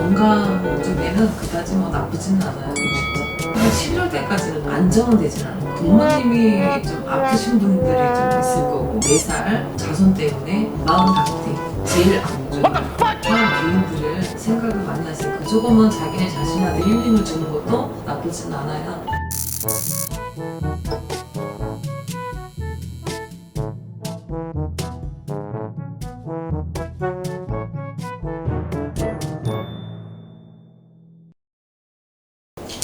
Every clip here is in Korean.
건강 쪽에는 그다지 뭐 나쁘지는 않아요. 진짜. 한 11월 때까지는 안정은 되진 않아요. 부모님이 좀 아프신 분들이 좀 있을 거고 4살 자손 때문에 마음 닭띠 제일 안 좋아요. 그런 비인들을 생각을 많이 하시니까 조금은 자기네 자신한테 힐링을 주는 것도 나쁘진 않아요.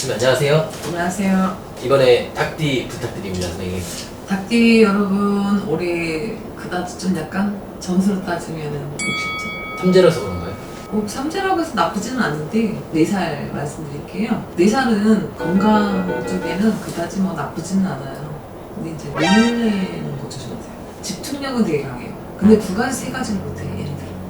선생님 안녕하세요. 안녕하세요. 이번에 닭띠 부탁드립니다, 선생님. 닭띠 여러분 올해 그다지 좀 약간 점수로 따지면은 60점. 삼재라서 그런가요? 꼭 삼재라고 해서 나쁘지는 않은데 4살 말씀드릴게요. 4살은 건강 쪽에는 그다지 뭐 나쁘지는 않아요. 근데 이제 놀래는 거 조심하세요. 집중력은 되게 강해요. 근데 두 가지 세 가지를 못해 얘네들.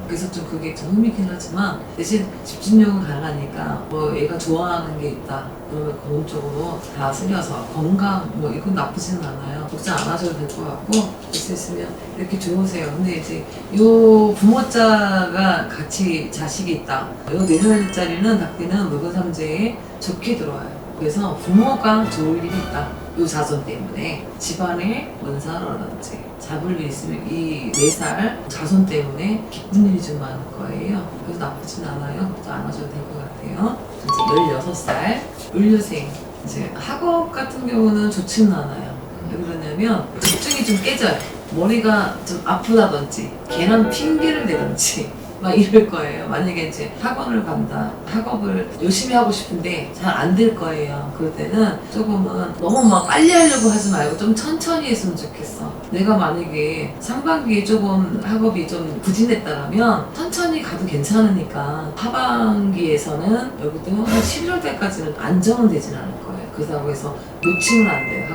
그래서 좀 그게 좀 흥미긴 하지만 대신 집중력은 강하니까 뭐 얘가 좋아하는 게 있다 그러면 쪽으로 다 쓰려서 건강 뭐 이건 나쁘지는 않아요. 걱정 안 하셔도 될 것 같고 있으시면 이렇게 좋으세요. 근데 이제 요 부모자가 같이 자식이 있다. 요 4살짜리는 닭띠는 묵은 삼재에 좋게 들어와요. 그래서 부모가 좋을 일이 있다 요 자손 때문에 집안에 원사라든지 잡을 일 있으면 이 4살 자손 때문에 기쁜 일이 좀 많을 거예요. 그래서 나쁘진 않아요. 걱정 안 하셔도 될 것 같아요. 이제 16살 을류생 이제 학업 같은 경우는 좋지는 않아요. 왜 그러냐면 집중이 좀 깨져요. 머리가 좀 아프다든지 걔는 핑계를 대든지 막 이럴 거예요. 만약에 이제 학원을 간다. 학업을 열심히 하고 싶은데 잘 안 될 거예요. 그럴 때는 조금은 너무 막 빨리 하려고 하지 말고 좀 천천히 했으면 좋겠어. 내가 만약에 상반기에 조금 학업이 좀 부진했다라면 천천히 가도 괜찮으니까 하반기에서는 여기도 한 11월 때까지는 안정은 되진 않을 거예요. 그렇다고 해서 놓치면 안 돼요.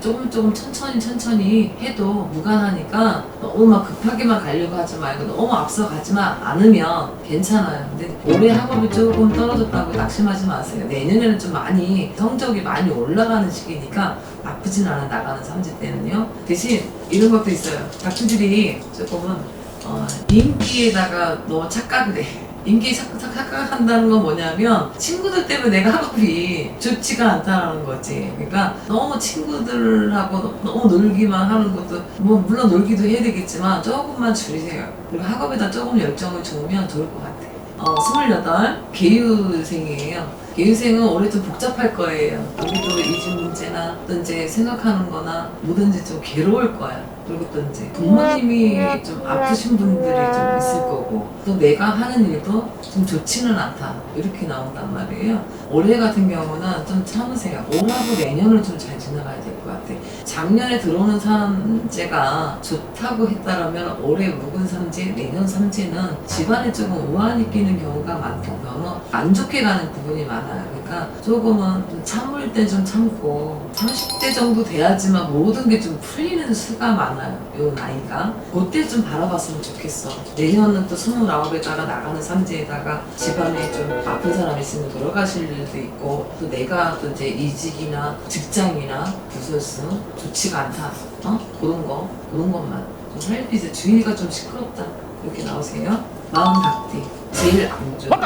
조금 조금 천천히 천천히 해도 무관하니까 너무 막 급하게만 가려고 하지 말고 너무 앞서 가지만 않으면 괜찮아요. 근데 올해 학업이 조금 떨어졌다고 낙심하지 마세요. 내년에는 좀 많이 성적이 많이 올라가는 시기니까 나쁘진 않아 나가는 삼지 때는요. 대신 이런 것도 있어요. 닥터들이 조금은 어, 인기에다가 너무 착각을 해. 인기 착각한다는 건 뭐냐면 친구들 때문에 내가 학업이 좋지가 않다는 거지. 그러니까 너무 친구들하고 너- 너무 놀기만 하는 것도 뭐 물론 놀기도 해야 되겠지만 조금만 줄이세요. 그리고 학업에다 조금 열정을 주면 좋을 것 같아. 어, 28 개유생이에요. 개유생은 올해 좀 복잡할 거예요. 우리도 이직 문제나 또 이제 생각하는 거나 뭐든지 좀 괴로울 거야. 그리고 또 이제 부모님이 좀 아프신 분들이 좀 있을 거고 또 내가 하는 일도 좀 좋지는 않다. 이렇게 나온단 말이에요. 올해 같은 경우는 좀 참으세요. 올하고 내년을 좀 잘 지나가야 될 것 같아. 작년에 들어오는 삼재가 좋다고 했다라면 올해 묵은 삼재, 내년 삼재는 집안에 조금 우환이 끼는 경우가 많고 너무 안 좋게 가는 부분이 많아요. 그러니까 조금은 좀 참을 때 좀 참고 30대 정도 돼야지만 모든 게 좀 풀리는 수가 많아 요. 요 나이가. 그때 좀 바라봤으면 좋겠어. 내년은 또 29에다가 나가는 삼재에다가 집안에 좀 아픈 사람 있으면 돌아가실 일도 있고 또 내가 또 이제 이직이나 직장이나 부서스 좋지가 않다. 어? 그런 거, 그런 것만. 좀 살피세요. 주위가 좀 시끄럽다. 이렇게 나오세요. 마음 닭띠. 제일 안 좋아.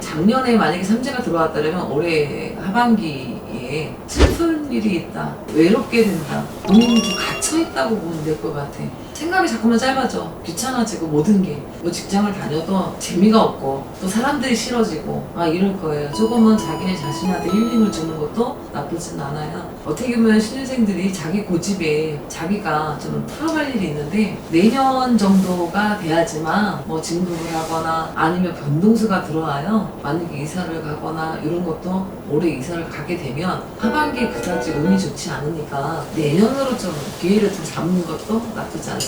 작년에 만약에 삼재가 들어왔다면 올해 하반기 에 슬픈 일이 있다. 외롭게 된다. 본인이 좀 갇혀있다고 보면 될 것 같아. 생각이 자꾸만 짧아져. 귀찮아지고 모든 게. 뭐 직장을 다녀도 재미가 없고 또 사람들이 싫어지고 막 이럴 거예요. 조금은 자기네 자신한테 힐링을 주는 것도 나쁘진 않아요. 어떻게 보면 신입생들이 자기 고집에 자기가 좀 풀어갈 일이 있는데 내년 정도가 돼야지만 뭐 진급을 하거나 아니면 변동수가 들어와요. 만약에 이사를 가거나 이런 것도 올해 이사를 가게 되면 하반기에 그다지 운이 좋지 않으니까 내년으로 좀 기회를 좀 잡는 것도 나쁘지 않습니다.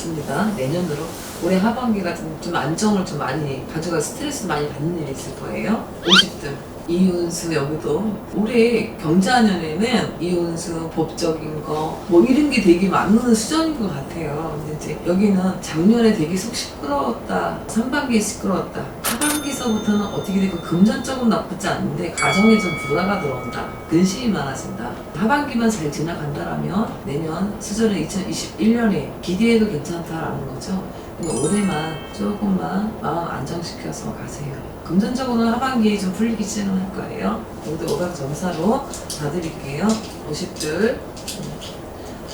내년으로 올해 하반기가 좀, 좀 안정을 좀 많이 가져가 스트레스 많이 받는 일이 있을 거예요. 50등. 이윤수 여기도 올해 경자년에는 이윤수 법적인 거 뭐 이런 게 되게 많은 수준인 것 같아요. 이제 여기는 작년에 되게 속 시끄러웠다. 상반기에 시끄러웠다. 하반기서부터는 어떻게 되고 금전적으로 나쁘지 않은데 가정에 좀 불화가 들어온다. 근심이 많아진다. 하반기만 잘 지나간다라면 내년 수저는 2021년에 기대해도 괜찮다라는 거죠. 근데 올해만 조금만 마음 안정시켜서 가세요. 금전적으로는 하반기에 좀 풀리기 시작할 거예요. 모두 오각 점사로 봐드릴게요. 50줄.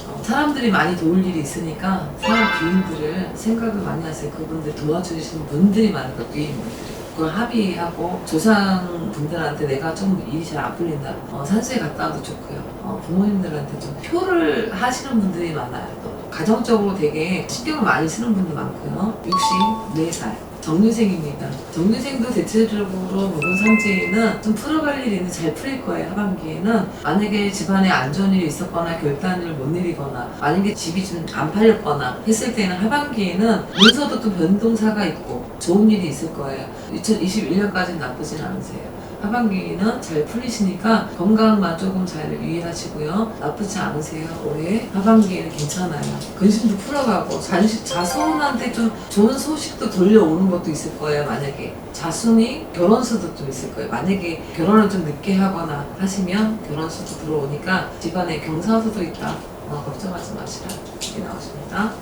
어, 사람들이 많이 도울 일이 있으니까 사람 귀인들을 생각을 많이 하세요. 그분들 도와주시는 분들이 많을 거예요. 귀인분들이. 그걸 합의하고 조상 분들한테 내가 좀 일이 잘 안 풀린다. 어, 산수에 갔다 와도 좋고요. 어, 부모님들한테 좀 표를 하시는 분들이 많아요. 또 가정적으로 되게 신경을 많이 쓰는 분도 많고요. 64살. 정유생입니다. 정유생도 대체적으로 모든 삼재에는 좀 풀어갈 일이 있는데 잘 풀릴 거예요, 하반기에는. 만약에 집안에 안 좋은 일이 있었거나 결단을 못 내리거나 만약에 집이 좀 안 팔렸거나 했을 때는 하반기에는 문서도 또 변동사가 있고 좋은 일이 있을 거예요. 2021년까지는 나쁘진 않으세요. 하반기는 잘 풀리시니까 건강만 조금 잘 유의하시고요. 나쁘지 않으세요. 올해 하반기에는 괜찮아요. 근심도 풀어가고 자식 자손한테 좀 좋은 소식도 돌려오는 것도 있을 거예요. 만약에 자손이 결혼수도 좀 있을 거예요. 만약에 결혼을 좀 늦게 하거나 하시면 결혼수도 들어오니까 집안에 경사수도 있다. 어, 걱정하지 마시라. 이렇게 나오십니다.